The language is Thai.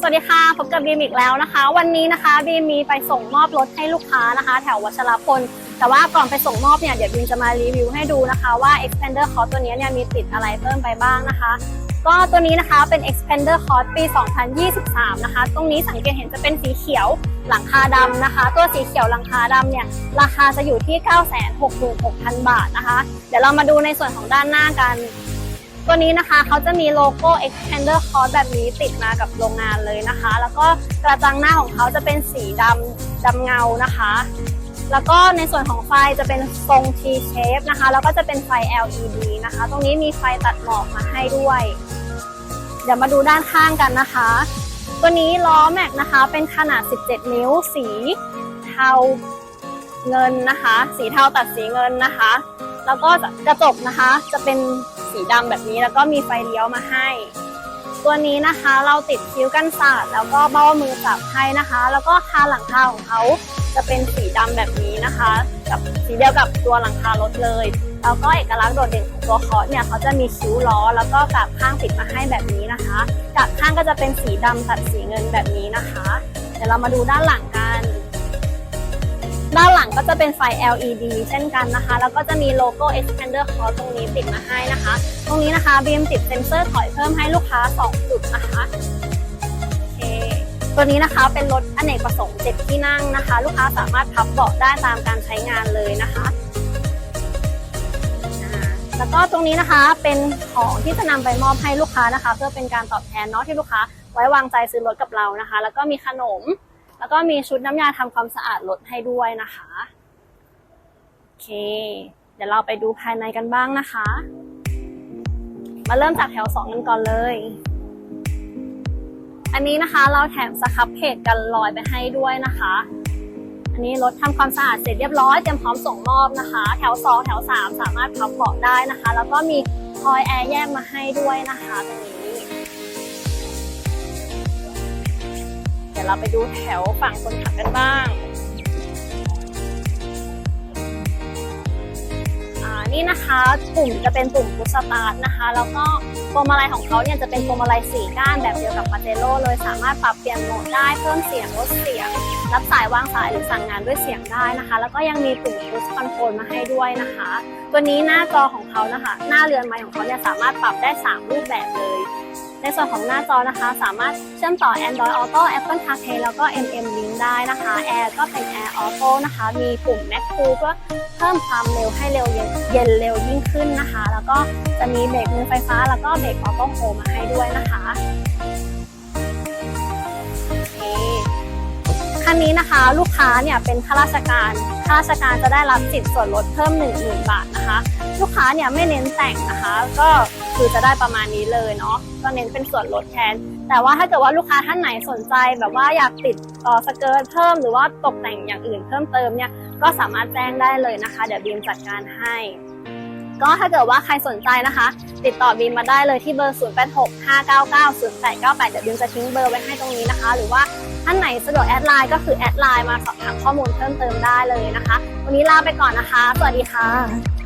สวัสดีค่ะพบกับบีมอีกแล้วนะคะ วันนี้นะคะบีมมีไปส่งมอบรถให้ลูกค้านะคะ แถววัชรพลแต่ว่าก่อนไปส่งมอบเนี่ยเดี๋ยวบีมจะมารีวิวให้ดูนะคะว่า expander c o r s ตัวนี้เนี่ยมีติดอะไรเพิ่มไปบ้างนะคะ ก็ตัวนี้นะคะเป็น expander c o r s ปี 2023 นะคะ ตรงนี้สังเกตเห็นจะเป็นสีเขียวหลังคาดำนะคะ ตัวสีเขียวหลังคาดำเนี่ยราคาจะอยู่ที่ 966,000 บาทนะคะ เดี๋ยวเรามาดูในส่วนของด้านหน้ากัน ตัวนี้นะคะเขาจะมีโลโก้ expander c o r s แบบนี้ติดมากับโรงงานเลยนะคะ แล้วก็กระจังหน้าของเขาจะเป็นสีดำดำเงานะคะ แล้วก็ในส่วนของไฟจะเป็นทรง T shape นะคะ แล้วก็จะเป็นไฟ LED นะคะ ตรงนี้มีไฟตัดหมอกมาให้ด้วย เดี๋ยวมาดูด้านข้างกันนะคะ ตัวนี้ล้อแม็กนะคะ เป็นขนาด 17 นิ้ว สีเทาเงินนะคะ สีเทาตัดสีเงินนะคะ แล้วก็กระจกนะคะ จะเป็นสีดำแบบนี้แล้วก็มีไฟเลี้ยวมาให้ ตัวนี้นะคะเราติดคิ้วกันสาดแล้วก็เบ้ามือจับให้นะคะ แล้วก็คาหลังคาของเขาจะเป็นสีดำแบบนี้นะคะ กับสีเดียวกับตัวหลังคารถเลยแล้วก็เอกลักษณ์โดดเด่นของตัวคอร์สเนี่ยเขาจะมีคิ้วล้อ แล้วก็กับข้างติดมาให้แบบนี้นะคะกับข้างก็จะเป็นสีดำตัดสีเงินแบบนี้นะคะ เดี๋ยวเรามาดูด้านหลังกัน ก็จะเป็นไฟ LED เช่นกันนะคะ แล้วก็จะมีโลโก้ Expander c o r s ตรงนี้ติดมาให้นะคะ ตรงนี้นะคะบีมติดเซนเซอร์ถอยเพิ่มให้ลูกค้า 2 จุดนะคะโอเคตัวนี้นะคะเป็นรถอเนกประสงค์7ที่นั่งนะคะ ลูกค้าสามารถพับเบาะได้ตามการใช้งานเลยนะคะแล้วก็ตรงนี้นะคะเป็นของที่จะนำไปมอบให้ลูกค้านะคะ เพื่อเป็นการตอบแทนเนาะที่ลูกค้าไว้วางใจซื้อรถกับเรานะคะ แล้วก็มีขนม แล้วก็มีชุดน้ำยาทำความสะอาดรถให้ด้วยนะคะโอเค เดี๋ยวเราไปดูภายในกันบ้างนะคะ มาเริ่มจากแถว2กันก่อนเลย อันนี้นะคะเราแถมสครับเพจกันลอยไปให้ด้วยนะคะ อันนี้รถทำความสะอาดเสร็จเรียบร้อยเตรียมพร้อมส่งมอบนะคะ แถว2แถว3สามารถพับเบาะได้นะคะ แล้วก็มีคอยแอร์แยกมาให้ด้วยนะคะตรงนี้ เราไปดูแถวฝั่งคนขับกันบ้างอ่านี่นะคะปุ่มจะเป็นปุ่มพุชสตาร์ทนะคะ แล้วก็พวงมาลัยของเขาเนี่ยจะเป็นพวงมาลัยสี่ก้านแบบเดียวกับปาเจโร่เลยสามารถปรับเปลี่ยนโหมดได้เพิ่มเสียงลดเสียง รับสายวางสายหรือสั่งงานด้วยเสียงได้นะคะ แล้วก็ยังมีปุ่มพุชคอนโทรลมาให้ด้วยนะคะ ตัวนี้หน้าจอของเขานะคะ หน้าเรือนไม้ของเขาเนี่ยสามารถปรับได้ 3 รูปแบบเลย ในส่วนของหน้าจอนะคะ สามารถเชื่อมต่อ Android Auto Apple CarPlay แล้วก็ MM Link ได้นะคะ Air ก็เป็น Air Auto นะคะ มีปุ่ม Max Cool เพื่อเพิ่มความเร็วให้เร็วเย็นเร็วยิ่งขึ้นนะคะ แล้วก็จะมีเบรกมือไฟฟ้า แล้วก็เบรกออโต้โฮมาให้ด้วยนะคะโอเคคันนี้นะคะลูกค้าเนี่ยเป็นข้าราชการข้าราชการจะได้รับสิทธิ์ส่วนลดเพิ่ม 1 0,000 บาทนะคะ ลูกค้าเนี่ยไม่เน้นแต่งนะคะ ก็ คือจะได้ประมาณนี้เลยเนาะก็เน้นเป็นส่วนลดแทน แต่ว่าถ้าเกิดว่าลูกค้าท่านไหนสนใจแบบว่าอยากติดต่อสเกิร์ตเพิ่มหรือว่าตกแต่งอย่างอื่นเพิ่มเติมเนี่ยก็สามารถแจ้งได้เลยนะคะ เดี๋ยวบีมจัดการให้ ก็ถ้าเกิดว่าใครสนใจนะคะ ติดต่อบีมมาได้เลยที่เบอร์ 0865990898 เดี๋ยวบีมจะทิ้งเบอร์ไว้ให้ตรงนี้นะคะ หรือว่าท่านไหนสะดวกแอดไลน์ก็คือแอดไลน์มาสอบถามข้อมูลเพิ่มเติมได้เลยนะคะ วันนี้ลาไปก่อนนะคะ สวัสดีค่ะ